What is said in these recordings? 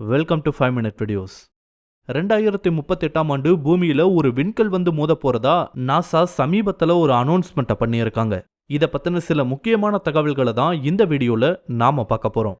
Welcome to five minute videos ரெண்டாயிரத்தி முப்பத்தெட்டாம் ஆண்டு பூமியில ஒரு விண்கல் வந்து மோத போகிறதா நாசா சமீபத்துல ஒரு அனௌன்ஸ்மெண்ட்டை பண்ணியிருக்காங்க. இத பத்தின சில முக்கியமான தகவல்களை தான் இந்த வீடியோல நாம பார்க்க போறோம்.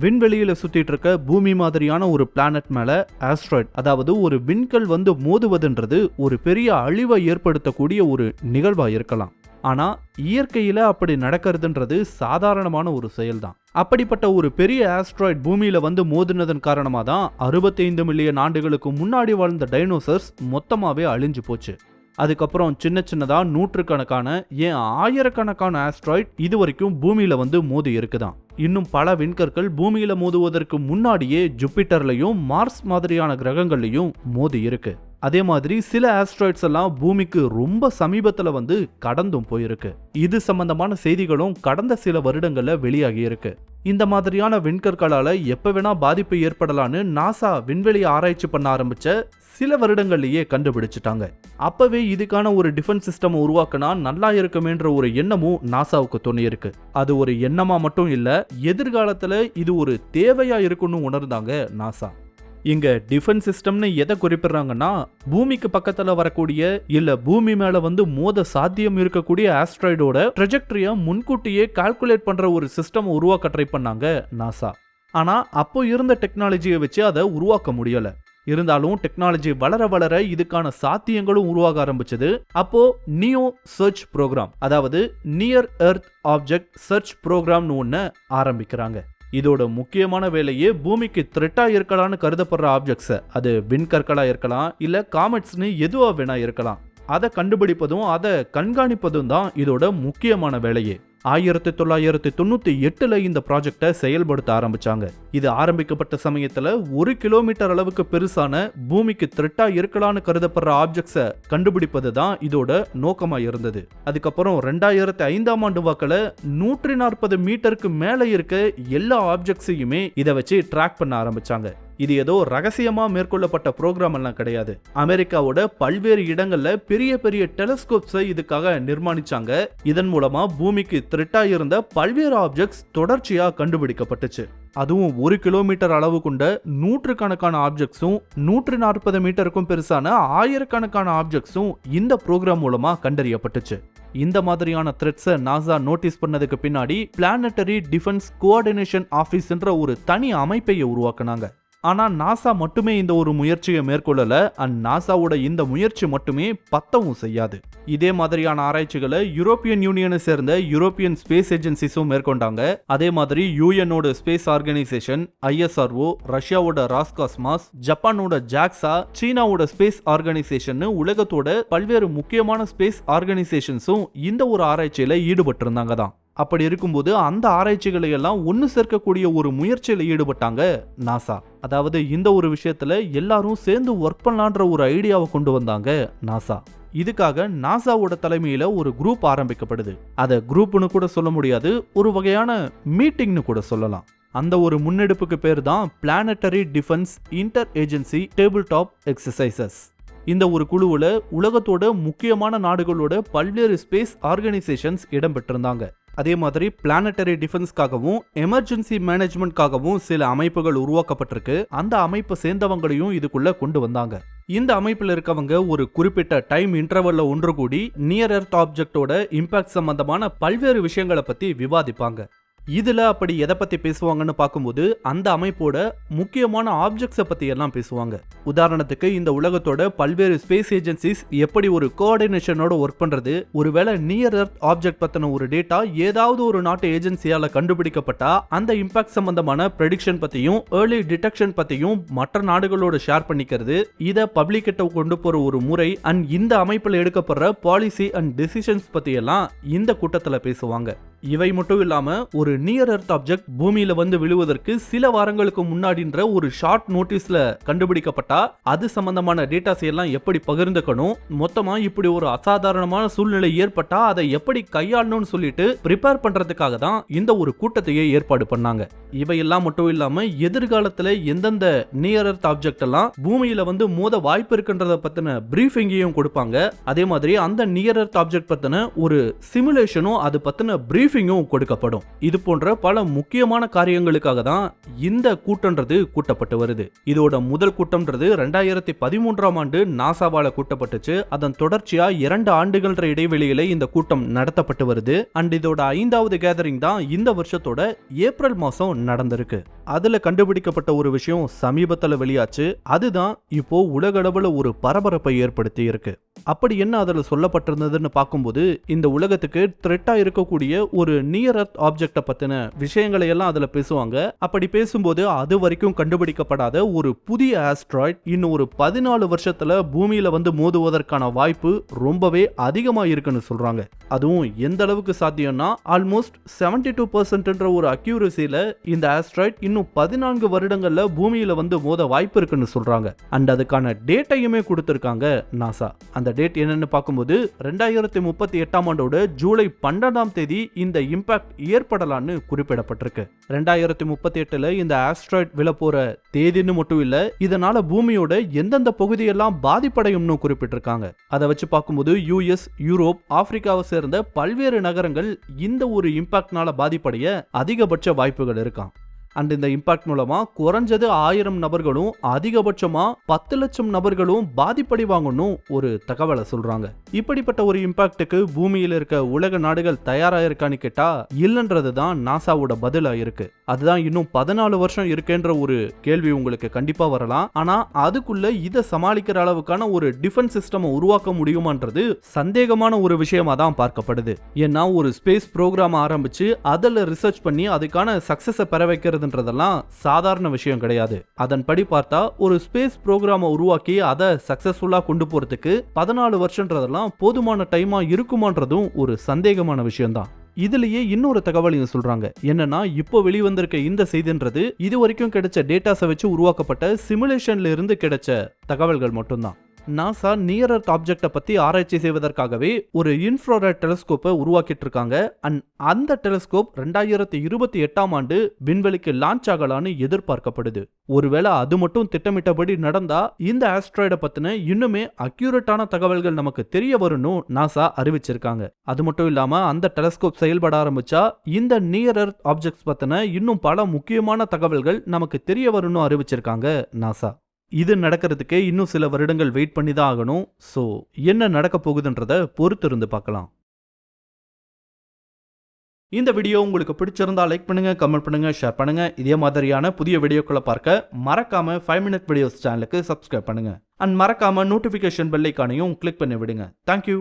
விண்வெளியில் சுற்றிட்டு இருக்க பூமி மாதிரியான ஒரு பிளானட் மேலே ஆஸ்ட்ராய்ட் அதாவது ஒரு விண்கல் வந்து மோதுவதுன்றது ஒரு பெரிய அழிவை ஏற்படுத்தக்கூடிய ஒரு நிகழ்வாக இருக்கலாம். ஆனால் இயற்கையில் அப்படி நடக்கிறதுன்றது சாதாரணமான ஒரு செயல்தான். அப்படிப்பட்ட ஒரு பெரிய ஆஸ்ட்ராய்ட் பூமியில் வந்து மோதினதன் காரணமாக தான் அறுபத்தைந்து மில்லியன் ஆண்டுகளுக்கு முன்னாடி வாழ்ந்த டைனோசர்ஸ் மொத்தமாகவே அழிஞ்சு போச்சு. அதுக்கப்புறம் சின்ன சின்னதாக நூற்றுக்கணக்கான ஏன் ஆயிரக்கணக்கான ஆஸ்ட்ராய்ட் இது வரைக்கும் பூமியில் வந்து மோதி இருக்குதான் இன்னும் பல விண்கற்கள் பூமியில் மோதுவதற்கு முன்னாடியே ஜூபிட்டர்லயும் மார்ஸ் மாதிரியான கிரகங்கள்லையும் மோதி இருக்கு. அதே மாதிரி சில ஆஸ்ட்ராய்ட்ஸ் எல்லாம் பூமிக்கு ரொம்ப சமீபத்தில் வந்து கடந்தும் போயிருக்கு. இது சம்பந்தமான செய்திகளும் கடந்த சில வருடங்களில் வெளியாகி இருக்கு. இந்த மாதிரியான விண்கற்களால் எப்போ வேணா பாதிப்பு ஏற்படலான்னு நாசா விண்வெளி ஆராய்ச்சி பண்ண ஆரம்பிச்ச சில வருடங்கள்லேயே கண்டுபிடிச்சிட்டாங்க. அப்பவே இதுக்கான ஒரு டிஃபென்ஸ் சிஸ்டம் உருவாக்கினா நல்லா இருக்குமேன்ற ஒரு எண்ணமும் நாசாவுக்கு தோணியிருக்கு அது ஒரு எண்ணமா மட்டும் இல்லை எதிர்காலத்தில் இது ஒரு தேவையா இருக்குன்னு உணர்ந்தாங்க நாசா இங்க டிஃபென்ஸ் சிஸ்டம்னு எதை குறிப்பிடுறாங்கன்னா பூமிக்கு பக்கத்துல வரக்கூடிய இல்ல பூமி மேல வந்து மோத சாத்தியம் இருக்கக்கூடிய ஆஸ்ட்ராய்டோட ட்ரெஜெக்டரிய முன்கூட்டியே கால்குலேட் பண்ற ஒரு சிஸ்டம் உருவாக்க ட்ரை பண்ணாங்க நாசா ஆனா அப்போ இருந்த டெக்னாலஜியை வச்சு அதை உருவாக்க முடியல. இருந்தாலும் டெக்னாலஜி வளர வளர இதுக்கான சாத்தியங்களும் உருவாக ஆரம்பிச்சது. அப்போ நியோ சர்ச் ப்ரோக்ராம் அதாவது நியர் எர்த் ஆப்ஜெக்ட் சர்ச் ப்ரோக்ராம்னு ஒன்று ஆரம்பிக்கிறாங்க. இதோட முக்கியமான வேலையே பூமிக்கு த்ரெட்டா இருக்கலாம்னு கருதப்படுற ஆப்ஜெக்ட்ஸை அது விண்கற்களா இருக்கலாம் இல்ல காமெட்ஸ்னு எதுவா வேணா இருக்கலாம். அதை கண்டுபிடிப்பதும் அதை கண்காணிப்பதும் தான் இதோட முக்கியமான வேலையே. ஆயிரத்தி தொள்ளாயிரத்தி தொண்ணூற்றி எட்டில் இந்த ப்ராஜெக்டை செயல்படுத்த ஆரம்பித்தாங்க இது ஆரம்பிக்கப்பட்ட சமயத்தில் ஒரு கிலோமீட்டர் அளவுக்கு பெருசான பூமிக்கு த்ரெட்டாக இருக்கலான்னு கருதப்படுற ஆப்ஜெக்ட்ஸை கண்டுபிடிப்பது தான் இதோட நோக்கமாக இருந்தது. அதுக்கப்புறம் ரெண்டாயிரத்தி ஐந்தாம் ஆண்டு வாக்கில் நூற்றி நாற்பது மீட்டருக்கு மேலே இருக்க எல்லா ஆப்ஜெக்ட்ஸையுமே இதை வச்சு ட்ராக் பண்ண ஆரம்பித்தாங்க இது ஏதோ ரகசியமா மேற்கொள்ளப்பட்ட ப்ரோக்ராம் எல்லாம் கிடையாது. அமெரிக்காவோட பல்வேறு இடங்கள்ல பெரிய பெரிய டெலஸ்கோப்ஸை இதுக்காக நிர்மாணிச்சாங்க. இதன் மூலமா பூமிக்கு த்ரெட்டா இருந்த பல்வேறு ஆப்ஜெக்ட்ஸ் தொடர்ச்சியா கண்டுபிடிக்கப்பட்டுச்சு. அதுவும் ஒரு கிலோமீட்டர் அளவு கொண்ட நூற்றுக்கணக்கான ஆப்ஜெக்ட்ஸும் நூற்று நாற்பது மீட்டருக்கும் பெருசான ஆயிரக்கணக்கான ஆப்ஜெக்ட்ஸும் இந்த ப்ரோக்ராம் மூலமா கண்டறியப்பட்டுச்சு. இந்த மாதிரியான த்ரெட்ஸை நாசா நோட்டீஸ் பண்ணதுக்கு பின்னாடி பிளானட்டரி டிஃபென்ஸ் கோஆர்டினேஷன் ஆஃபீஸ்ன்ற ஒரு தனி அமைப்பையை உருவாக்குனாங்க. ஆனால் நாசா மட்டுமே இந்த ஒரு முயற்சியை மேற்கொள்ளலை. அண்ட் நாசாவோட இந்த முயற்சி மட்டுமே பத்தவும் செய்யாது. இதே மாதிரியான ஆராய்ச்சிகளை யூரோப்பியன் யூனியனை சேர்ந்த யூரோப்பியன் ஸ்பேஸ் ஏஜென்சிஸும் மேற்கொண்டாங்க. அதே மாதிரி யூஎனோட ஸ்பேஸ் ஆர்கனைசேஷன் ஐஎஸ்ஆர்ஓ ரஷ்யாவோட ராஸ்காஸ்மாஸ் ஜப்பானோட ஜாக்ஸா சீனாவோட ஸ்பேஸ் ஆர்கனைசேஷன் உலகத்தோட பல்வேறு முக்கியமான ஸ்பேஸ் ஆர்கனைசேஷன்ஸும் இந்த ஒரு ஆராய்ச்சியில் ஈடுபட்டிருந்தாங்க தான். அப்படி இருக்கும்போது அந்த ஆராய்ச்சிகளை எல்லாம் ஒன்று சேர்க்கக்கூடிய ஒரு முயற்சியில் ஈடுபட்டாங்க நாசா அதாவது இந்த ஒரு விஷயத்தில் எல்லாரும் சேர்ந்து ஒர்க் பண்ணலான்ற ஒரு ஐடியாவை கொண்டு வந்தாங்க நாசா இதுக்காக நாசாவோட தலைமையில் ஒரு குரூப் ஆரம்பிக்கப்படுது. அதை குரூப்னு கூட சொல்ல முடியாது ஒரு வகையான மீட்டிங்னு கூட சொல்லலாம். அந்த ஒரு முன்னெடுப்புக்கு பேர் தான் planetary defence inter agency table top exercises இந்த ஒரு குழுவில் உலகத்தோட முக்கியமான நாடுகளோட பல்வேறு ஸ்பேஸ் ஆர்கனைசேஷன்ஸ் இடம்பெற்றிருந்தாங்க. அதே மாதிரி பிளானட்டரி டிஃபென்ஸ்க்காகவும் எமர்ஜென்சி மேனேஜ்மெண்ட்காகவும் சில அமைப்புகள் உருவாக்கப்பட்டிருக்கு. அந்த அமைப்பை சேர்ந்தவங்களையும் இதுக்குள்ள கொண்டு வந்தாங்க. இந்த அமைப்பில் இருக்கவங்க ஒரு குறிப்பிட்ட டைம் இன்டர்வல்ல ஒன்று கூடி நியர் எர்த் ஆப்ஜெக்டோட இம்பாக்ட் சம்பந்தமான பல்வேறு விஷயங்களை பத்தி விவாதிப்பாங்க. இதில் அப்படி எதை பற்றி பேசுவாங்கன்னு பார்க்கும்போது அந்த அமைப்போட முக்கியமான ஆப்ஜெக்ட்ஸை பற்றி எல்லாம் பேசுவாங்க. உதாரணத்துக்கு இந்த உலகத்தோட பல்வேறு ஸ்பேஸ் ஏஜென்சிஸ் எப்படி ஒரு கோஆர்டினேஷனோட ஒர்க் பண்ணுறது ஒருவேளை நியர் எர்த் ஆப்ஜெக்ட் பற்றின ஒரு டேட்டா ஏதாவது ஒரு நாட்டு ஏஜென்சியால் கண்டுபிடிக்கப்பட்டா அந்த இம்பாக்ட் சம்பந்தமான ப்ரெடிக்ஷன் பற்றியும் ஏர்லி டிடெக்ஷன் பற்றியும் மற்ற நாடுகளோட ஷேர் பண்ணிக்கிறது இதை பப்ளிக் கிட்ட கொண்டு போகிற ஒரு முறை அண்ட் இந்த அமைப்பில் எடுக்கப்படுற பாலிசி அண்ட் டெசிஷன்ஸ் பற்றியெல்லாம் இந்த கூட்டத்தில் பேசுவாங்க. இவை மட்டும் இல்லாமல் ஒரு நியர் எர்த் ஆப்ஜெக்ட் பூமியில வந்து விழுவதற்கு சில வாரங்களுக்கு முன்னாடின்ற ஒரு ஷார்ட் நோட்டீஸ்ல கண்டுபிடிக்கப்பட்டா அது சம்பந்தமான டேட்டாஸ் எல்லாம் எப்படி பகிர்ந்துக்கணும்? மொத்தமா இப்படி ஒரு அசாதாரணமான சூழ்நிலை ஏற்பட்டா அதை எப்படி கையாளணும்னு சொல்லிட்டு ப்ரிப்பேர் பண்றதுக்காக தான் இந்த ஒரு கூட்டத்தையே ஏற்பாடு பண்ணாங்க. இவையெல்லாம் மட்டும் இல்லாம எதிர்காலத்துல எந்தெந்த நியர் எர்த் ஆப்ஜெக்ட் எல்லாம் பூமியில வந்து மோத வாய்ப்பு இருக்குன்றத பத்தின பிரீஃபிங்கையும் கொடுப்பாங்க. அதே மாதிரி அந்த நியர் எர்த் ஆப்ஜெக்ட் பத்தின ஒரு சிமுலேஷனும் அது பத்தின பிரீஃபிங்கும் கொடுக்கப்படும். இது போன்ற பல முக்கியமான காரியங்களுக்காக தான் இந்த கூட்டம்ன்றது கூட்டப்பட்டு வருது. இதோட முதல் கூட்டம்ன்றது ரெண்டாயிரத்தி பதிமூன்றாம் ஆண்டு நாசாவால கூட்டப்பட்டுச்சு. அதன் தொடர்ச்சியா இரண்டு ஆண்டுகள்ன்ற இடைவெளியில இந்த கூட்டம் நடத்தப்பட்டு வருது. அண்ட் இதோட ஐந்தாவது கேதரிங் தான் இந்த வருஷத்தோட ஏப்ரல் மாசம் நடந்திருக்கு. அதுல கண்டுபிடிக்கப்பட்ட ஒரு விஷயம் சமீபத்துல வெளியாச்சு. அதுதான் இப்போ உலகளவுல ஒரு பரபரப்பை ஏற்படுத்தி இருக்கு அப்படி என்ன அதில் சொல்லப்பட்டிருந்ததுன்னு பார்க்கும்போது இந்த உலகத்துக்கு த்ரெட்டாக இருக்கக்கூடிய ஒரு நியர் அர்த் ஆப்ஜெக்டை பற்றின விஷயங்களை எல்லாம் அதில் பேசுவாங்க. அப்படி பேசும்போது அது வரைக்கும் கண்டுபிடிக்கப்படாத ஒரு புதிய ஆஸ்ட்ராய்ட் இன்னும் ஒரு பதினாலு வருஷத்தில் பூமியில் வந்து மோதுவதற்கான வாய்ப்பு ரொம்பவே அதிகமாக இருக்குன்னு சொல்கிறாங்க அதுவும் எந்த அளவுக்கு சாத்தியம்னா ஆல்மோஸ்ட் செவன்டி டூ பர்சன்ட்ன்ற ஒரு அக்யூரசியில இந்த ஆஸ்ட்ராய்ட் இன்னும் பதினான்கு வருடங்களில் பூமியில் வந்து மோத வாய்ப்பு இருக்குன்னு சொல்கிறாங்க அண்ட் அதுக்கான டேட்டையுமே கொடுத்துருக்காங்க நாசா அந்த டேட் என்னன்னு பார்க்கும்போது ரெண்டாயிரத்தி முப்பத்தி எட்டாம் ஆண்டோட ஜூலை பன்னெண்டாம் தேதி இந்த இம்பாக்ட் ஏற்படலான்னு குறிப்பிடப்பட்டிருக்கு. ரெண்டாயிரத்தி முப்பத்தி எட்டுல இந்த ஆஸ்ட்ராய்ட் விழ போற தேதின்னு மட்டும் இல்ல இதனால பூமியோட எந்தெந்த பகுதியெல்லாம் பாதிப்படையும்னு குறிப்பிட்டிருக்காங்க. அதை வச்சு பார்க்கும்போது யூஎஸ் யூரோப் ஆப்பிரிக்காவை சேர்ந்த பல்வேறு நகரங்கள் இந்த ஒரு இம்பாக்ட்னால பாதிப்படைய அதிகபட்ச வாய்ப்புகள் இருக்காம். அண்ட் இந்த இம்பாக்ட் மூலமா குறைஞ்சது ஆயிரம் நபர்களும் அதிகபட்சமா பத்து லட்சம் நபர்களும் பாதிப்படைவாங்கன்னு ஒரு தகவலை சொல்றாங்க. இப்படிப்பட்ட ஒரு இம்பாக்டுக்கு பூமியில் இருக்க உலக நாடுகள் தயாரா இருக்கான்னு கேட்டா இல்லைன்றது தான் நாசாவோட பதிலா இருக்கு. அதுதான் இன்னும் பதினாலு வருஷம் இருக்கேன்ற ஒரு கேள்வி உங்களுக்கு கண்டிப்பா வரலாம். ஆனா அதுக்குள்ள இதை சமாளிக்கிற அளவுக்கான ஒரு டிஃபென்ஸ் சிஸ்டம் உருவாக்க முடியுமான்றது சந்தேகமான ஒரு விஷயமா தான் பார்க்கப்படுது. ஏன்னா ஒரு ஸ்பேஸ் ப்ரோக்ராம் ஆரம்பிச்சு அதில் ரிசர்ச் பண்ணி அதுக்கான சக்சஸை பெற பண்ணுறதுன்றதெல்லாம் சாதாரண விஷயம் கிடையாது. அதன்படி பார்த்தா ஒரு ஸ்பேஸ் ப்ரோக்ராமை உருவாக்கி அதை சக்சஸ்ஃபுல்லாக கொண்டு போறதுக்கு பதினாலு வருஷன்றதெல்லாம் போதுமான டைமா இருக்குமான்றதும் ஒரு சந்தேகமான விஷயம்தான். இதுலயே இன்னொரு தகவல் தகவலையும் சொல்றாங்க. என்னன்னா இப்போ வெளிவந்திருக்க இந்த செய்தின்றது இது வரைக்கும் கிடைச்ச டேட்டாஸை வச்சு உருவாக்கப்பட்ட சிமுலேஷன்ல இருந்து கிடைச்ச தகவல்கள் மட்டும்தான். நாசா நியர் அர்த் ஆப்ஜெக்டை பத்தி ஆராய்ச்சி செய்வதற்காகவே ஒரு இன்ஃப்ராரெட் டெலஸ்கோப்பை உருவாக்கிட்டு இருக்காங்க அண்ட் அந்த டெலஸ்கோப் ரெண்டாயிரத்தி இருபத்தி எட்டாம் ஆண்டு விண்வெளிக்கு லான்ச் ஆகலான்னு எதிர்பார்க்கப்படுது. ஒருவேளை அது மட்டும் திட்டமிட்டபடி நடந்தா இந்த ஆஸ்ட்ராய்டை பத்தின இன்னுமே அக்யூரேட்டான தகவல்கள் நமக்கு தெரிய வரும்னு நாசா அறிவிச்சிருக்காங்க. அது மட்டும் இல்லாம அந்த டெலஸ்கோப் செயல்பட ஆரம்பிச்சா இந்த நியர் எர்த் ஆப்ஜெக்ட்ஸ் பத்தின இன்னும் பல முக்கியமான தகவல்கள் நமக்கு தெரிய வரும்னு அறிவிச்சிருக்காங்க நாசா இது நடக்கிறதுக்கே இன்னும் சில வருடங்கள் வெயிட் பண்ணி தான் ஆகணும். ஸோ என்ன நடக்க போகுதுன்றதை பொறுத்து இருந்து பார்க்கலாம். இந்த வீடியோ உங்களுக்கு பிடிச்சிருந்தா லைக் பண்ணுங்கள் கமெண்ட் பண்ணுங்கள் ஷேர் பண்ணுங்கள் இதே மாதிரியான புதிய வீடியோக்களை பார்க்க மறக்காமல் ஃபைவ் மினிட் வீடியோஸ் சேனலுக்கு சப்ஸ்கிரைப் பண்ணுங்க. அண்ட் மறக்காமல் நோட்டிஃபிகேஷன் பெல்லைக்கானையும் கிளிக் பண்ணி விடுங்க. Thank you